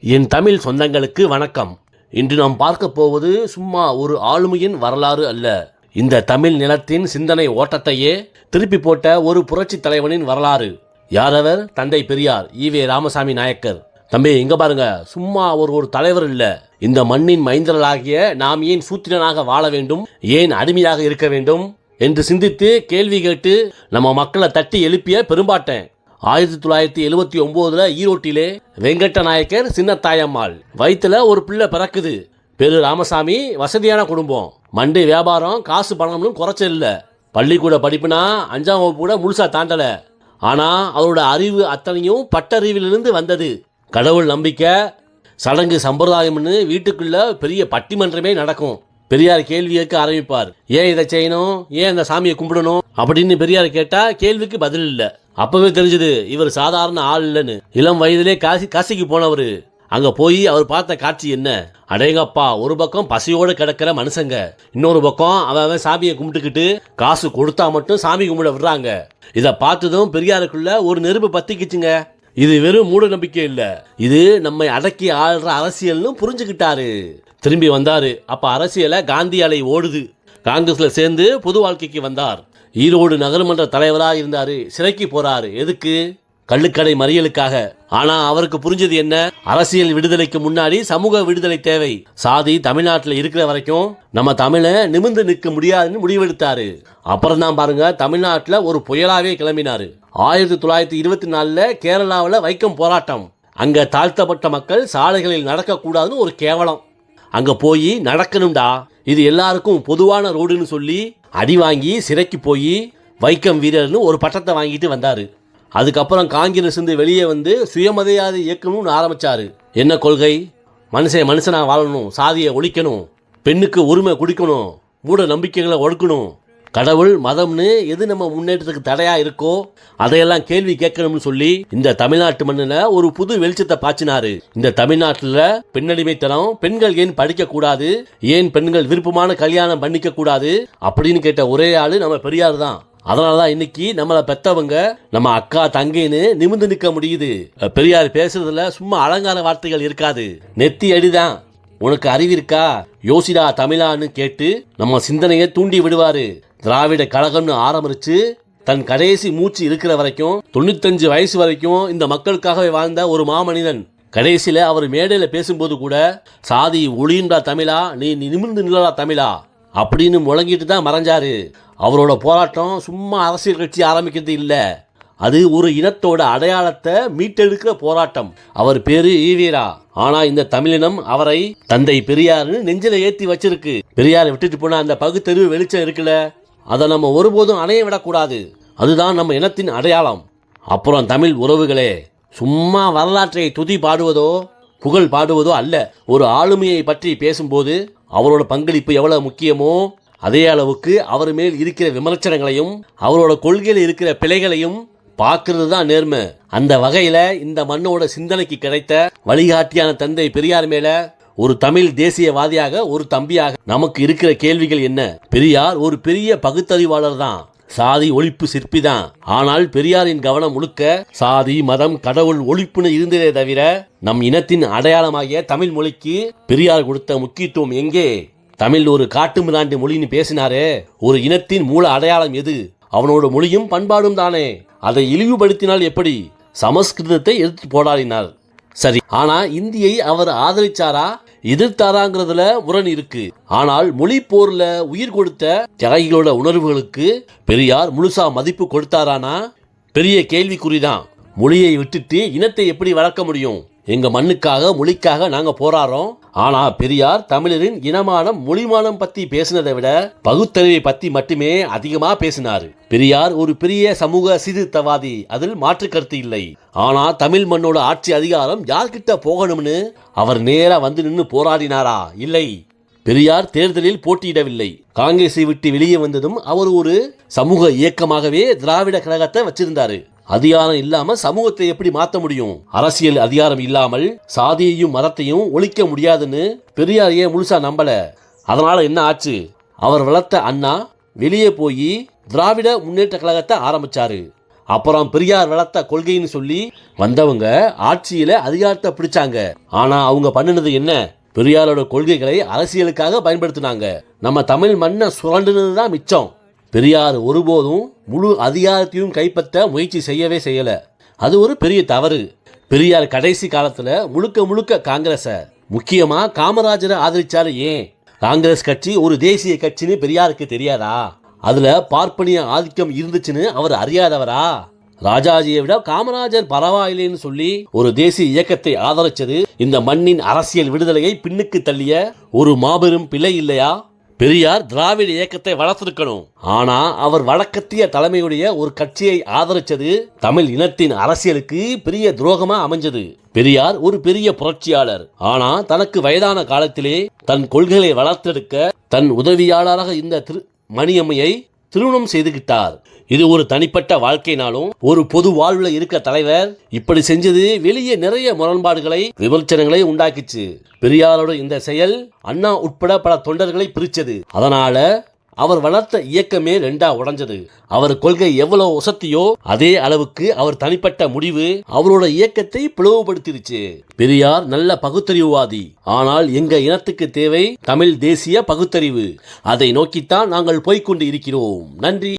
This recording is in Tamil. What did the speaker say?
என் தமிழ் சொந்தங்களுக்கு வணக்கம். இன்று நாம் பார்க்க போவது சும்மா ஒரு ஆளுமையின் வரலாறு அல்ல. இந்த தமிழ் நிலத்தின் சிந்தனை ஓட்டத்தையே திருப்பி போட்ட ஒரு புரட்சி தலைவனின் வரலாறு. யாரவர்? தந்தை பெரியார். ஈவே ராமசாமி நாயக்கர். தம்பி இங்க பாருங்க. சும்மா ஒரு ஒரு தலைவர் இல்ல. இந்த மண்ணின் மைந்தர்களாகிய நாம் ஏன் சூத்திரனாக வாழ வேண்டும்? ஏன் அடிமையாக இருக்க வேண்டும்? என்று சிந்தித்து கேள்வி கேட்டு நம்ம மக்களை தட்டி எழுப்பிய பெரும்பாட்டேன். ஆயிரத்தி தொள்ளாயிரத்தி எழுபத்தி ஒன்பதுல ஈரோட்டிலே வெங்கட்ட நாயக்கர் சின்னத்தாயம்மாள். வயிற்றுல ஒரு பிள்ளை பிறக்குது. பெரு ராமசாமி வசதியான குடும்பம். மண்டி வியாபாரம் காசு பணம்னு குறைச்சல் இல்லை பள்ளிக்கூட படிப்புனா அஞ்சாம் வகுப்பு கூட முழுசா தாண்டல. ஆனா அவரோட அறிவு அத்தனையும் பட்டறிவிலிருந்து வந்தது. கடவுள் நம்பிக்கை சடங்கு சம்பிரதாயம்னு வீட்டுக்குள்ள பெரிய பட்டிமன்றமே நடக்கும். பெரியார் கேள்வி கேட்க ஆரம்பிப்பார். ஏன் இதை செய்யணும்? ஏன் இந்த சாமியை கும்பிடணும்? அப்படின்னு பெரியார் கேட்டா கேள்விக்கு பதில் இல்லை. அப்பவே தெரிஞ்சது இவர் சாதாரண ஆள் இல்லைன்னு. இளம் வயதிலே காசி காசிக்கு போனவர். அங்க போய் அவர் பார்த்த காட்சி என்ன? அடேங்கப்பா ஒரு பக்கம் பசியோடு கிடக்கிற மனுஷங்க. இன்னொரு பக்கம் அவன் சாமியை கும்பிட்டுக்கிட்டு காசு கொடுத்தா மட்டும் சாமி கும்பிட விடுறாங்க. இதை பார்த்ததும் பெரியாருக்குள்ள ஒரு நெருப்பு பத்திக்கிச்சுங்க. இது வெறும் மூட நம்பிக்கை இல்லை. இது நம்மை அடக்கி ஆள்ற அரசியல்னு புரிஞ்சுக்கிட்டாரு. திரும்பி வந்தாரு. அப்ப அரசியலை காந்தி அலை ஓடுது. காங்கிரஸ்ல சேர்ந்து பொது வாழ்க்கைக்கு வந்தார். ஈரோடு நகரமன்ற தலைவராக இருந்தாரு. சிறைக்கு போறாரு. எதுக்கு? கள்ளுக்கடை மறியலுக்காக. ஆனா அவருக்கு புரிஞ்சது என்ன? அரசியல் விடுதலைக்கு முன்னாடி சமூக விடுதலை தேவை. சாதி தமிழ்நாட்டில் இருக்கிற வரைக்கும் நம்ம தமிழை நிமிர்ந்து நிற்க முடியாதுன்னு முடிவெடுத்தாரு. அப்புறம் தான் பாருங்க தமிழ்நாட்டில் ஒரு புயலாவே கிளம்பினாரு. ஆயிரத்தி தொள்ளாயிரத்தி இருபத்தி நாலுல கேரளாவில் வைக்கம் போராட்டம். அங்க தாழ்த்தப்பட்ட மக்கள் சாலைகளில் நடக்கக்கூடாதுன்னு ஒரு கேவலம். அங்க போய் நடக்கணும்டா. இது எல்லாருக்கும் பொதுவான ரோடுன்னு சொல்லி அடி வாங்கி சிறைக்கு போய் வைக்கம் வீரர்னு ஒரு பட்டத்தை வாங்கிட்டு வந்தார். அதுக்கப்புறம் காங்கிரஸ் இருந்து வெளியே வந்து சுயமரியாதை இயக்கணும்னு ஆரம்பித்தார் என்ன கொள்கை? மனுஷன் மனுஷனாக வாழணும் சாதியை ஒழிக்கணும் பெண்ணுக்கு உரிமை குடிக்கணும் மூட நம்பிக்கைகளை ஒடுக்கணும். கடவுள் மதம்னு எது நம்ம முன்னேற்றத்துக்கு தடையா இருக்கோ அதையெல்லாம் கேள்வி கேட்கணும்னு சொல்லி இந்த தமிழ்நாட்டு மண்ணில் ஒரு புது வெளிச்சத்தை பாய்ச்சினாரு. இந்த தமிழ்நாட்டில் பெண்ணடிமைத்தனம் பெண்கள் ஏன் படிக்க கூடாது ஏன் பெண்கள் விருப்பமான கல்யாணம் பண்ணிக்க கூடாது அப்படின்னு கேட்ட ஒரே ஆளு நம்ம பெரியார் தான். அதனாலதான் இன்னைக்கு நம்மளை பெத்தவங்க நம்ம அக்கா தங்கைன்னு நிமிர்ந்து நிற்க முடியுது. பெரியார் பேசுறதுல சும்மா அலங்கார வார்த்தைகள் இருக்காது. நெத்தி அடிதான். உனக்கு அறிவு இருக்கா யோசிடா தமிழான்னு கேட்டு நம்ம சிந்தனையை தூண்டி விடுவாரு. திராவிட கழகம்னு ஆரம்பிச்சு தன் கடைசி மூச்சு இருக்கிற வரைக்கும் தொண்ணூத்தஞ்சு வயசு வரைக்கும் இந்த மக்களுக்காகவே வாழ்ந்த ஒரு மாமனிதன். கடைசியில அவர் மேடையில பேசும்போது கூட சாதி ஒளியுண்டா தமிழா? நீ நிமிர்ந்து நில்லடா தமிழா? அப்படின்னு முழங்கிட்டு தான் மறைஞ்சாரு. அவரோட போராட்டம் சும்மா அரசியல் கட்சி ஆரம்பிக்கிறது இல்லை. அது ஒரு இனத்தோட அடையாளத்தை மீட்டெடுக்கிற போராட்டம். அவர் பேரு ஈவீரா ஆனா இந்த தமிழினம் அவரை தந்தை பெரியார்னு நெஞ்சில ஏத்தி வச்சிருக்கு. பெரியாரை விட்டுட்டு போன அந்த பகுத்தறிவு வெளிச்சம் இருக்குல்ல? அதை நம்ம ஒருபோதும் அணைய விடக்கூடாது. அதுதான் நம்ம இனத்தின் அடையாளம். அப்புறம் தமிழ் உறவுகளே சும்மா வரலாற்றை துதி பாடுவதோ புகழ் பாடுவதோ அல்ல. ஒரு ஆளுமையை பற்றி பேசும்போது அவரோட பங்களிப்பு எவ்வளவு முக்கியமோ அதே அளவுக்கு அவர் மேல் இருக்கிற விமர்சனங்களையும் அவரோட கொள்கையில் இருக்கிற பிழைகளையும் பார்க்கறது தான் நேர்மை. அந்த வகையில இந்த மண்ணோட சிந்தனைக்கு கிடைத்த வழிகாட்டியான தந்தை பெரியார் மேல ஒரு தமிழ் தேசியவாதியாக ஒரு தம்பியாக நமக்கு இருக்கிற கேள்விகள் என்ன? பெரியார் ஒரு பெரிய பகுத்தறிவாளர் தான். சாதி ஒழிப்பு சிற்பி தான். ஆனால் பெரியாரின் கவனம் முழுக்க சாதி மதம் கடவுள் ஒழிப்புன்னு இருந்ததே தவிர நம் இனத்தின் அடையாளமாகிய தமிழ் மொழிக்கு பெரியார் கொடுத்த முக்கியத்துவம் எங்கே? தமிழ் ஒரு காட்டு மிராண்டி மொழின்னு பேசினாரே. ஒரு இனத்தின் மூல அடையாளம் எது? அவனோட மொழியும் பண்பாடும் தானே. அதை இழிவுபடுத்தினால் எப்படி? சமஸ்கிருதத்தை எதிர்த்து போராடினார் சரி ஆனா இந்தியை அவர் ஆதரிச்சாரா? எதிர்த்தாராங்கிறதுல முரண் இருக்கு. ஆனால் மொழி போர்ல உயிர் கொடுத்த தியாகிகளோட உணர்வுகளுக்கு பெரியார் முழுசா மதிப்பு கொடுத்தாரானா? பெரிய கேள்விக்குறிதான். மொழியை விட்டுட்டு இனத்தை எப்படி வளர்க்க முடியும்? எங்க மண்ணுக்காக மொழிக்காக நாங்க போராடுறோம். ஆனா பெரியார் தமிழரின் இனமானம் மொழிமானம் பத்தி பேசினதை விட பகுத்தறிவை பத்தி மட்டுமே அதிகமா பேசினார். பெரியார் ஒரு பெரிய சமூக சீர்திருத்தவாதி அதில் மாற்று கருத்து இல்லை. ஆனா தமிழ் மண்ணோட ஆட்சி அதிகாரம் யார்கிட்ட போகணும்னு அவர் நேரா வந்து நின்று போராடினாரா? இல்லை. பெரியார் தேர்தலில் போட்டியிடவில்லை. காங்கிரஸை விட்டு வெளியே வந்ததும் அவர் ஒரு சமூக இயக்கமாகவே திராவிட கழகத்தை வச்சிருந்தாரு. அதிகாரம் இல்லாம சமூகத்தை எப்படி மாற்ற முடியும்? அரசியல் அதிகாரம் இல்லாமல் சாதியையும் மதத்தையும் ஒழிக்க முடியாதுன்னு பெரியார் ஏன் முழுசா நம்பல? அதனால என்ன ஆச்சு? அவர் வளர்த்த அண்ணா வெளியே போய் திராவிட முன்னேற்ற கழகத்தை ஆரம்பிச்சாரு. அப்புறம் பெரியார் வளர்த்த கொள்கைன்னு சொல்லி வந்தவங்க ஆட்சியில அதிகாரத்தை பிடிச்சாங்க. ஆனா அவங்க பண்ணினது என்ன? பெரியாரோட கொள்கைகளை அரசியலுக்காக பயன்படுத்தினாங்க. நம்ம தமிழ் மண்ணை சுரண்டுனது தான் மிச்சம். பெரியார் ஒருபோதும் முழு அதிகாரத்தையும் கைப்பற்ற முயற்சி செய்யவே செய்யலை. அது ஒரு பெரிய தவறு. பெரியார் கடைசி காலத்துல முழுக்க முழுக்க காங்கிரஸை முக்கியமா காமராஜரை ஆதரிச்சாரு ஏன்? காங்கிரஸ் கட்சி ஒரு தேசிய கட்சின்னு பெரியாருக்கு தெரியாதா? அதுல பார்ப்பனிய ஆதிக்கம் இருந்துச்சுன்னு அவர் அறியாதவரா? ராஜாஜியை விட காமராஜர் பரவாயில்லைன்னு சொல்லி ஒரு தேசிய இயக்கத்தை ஆதரிச்சது இந்த மண்ணின் அரசியல் விடுதலையை பின்னுக்கு தள்ளிய ஒரு மாபெரும் பிழை இல்லையா? பெரியார் திராவிட இயக்கத்தை வளர்த்திருக்கணும். ஆனா அவர் வழக்கத்திய தலைமையுடைய ஒரு கட்சியை ஆதரிச்சது தமிழ் இனத்தின் அரசியலுக்கு பெரிய துரோகமா அமைஞ்சது. பெரியார் ஒரு பெரிய புரட்சியாளர். ஆனா தனக்கு வயதான காலத்திலே தன் கொள்கைகளை வளர்த்தெடுக்க தன் உதவியாளராக இந்த திரு மணியம்மையை திருமணம் செய்துகிட்டார். இது ஒரு தனிப்பட்ட வாழ்க்கைனாலும் ஒரு பொது வாழ்வுல இருக்க தலைவர் இப்படி செஞ்சது வெளியே நிறைய முரண்பாடுகளை விமர்சனங்களை உண்டாக்கிச்சு. பெரியாரோட இந்த செயல் அண்ணா உட்பட பல தொண்டர்களை பிரிச்சது. அதனால அவர் வளர்த்த இயக்கமே ரெண்டா உடைஞ்சது. அவர் கொள்கை எவ்வளவு உசத்தியோ அதே அளவுக்கு அவர் தனிப்பட்ட முடிவு அவரோட இயக்கத்தை பிளவுபடுத்திருச்சு. பெரியார் நல்ல பகுத்தறிவுவாதி. ஆனால் எங்க இனத்துக்கு தேவை தமிழ் தேசிய பகுத்தறிவு. அதை நோக்கித்தான் நாங்கள் போய்க்கொண்டு இருக்கிறோம். நன்றி.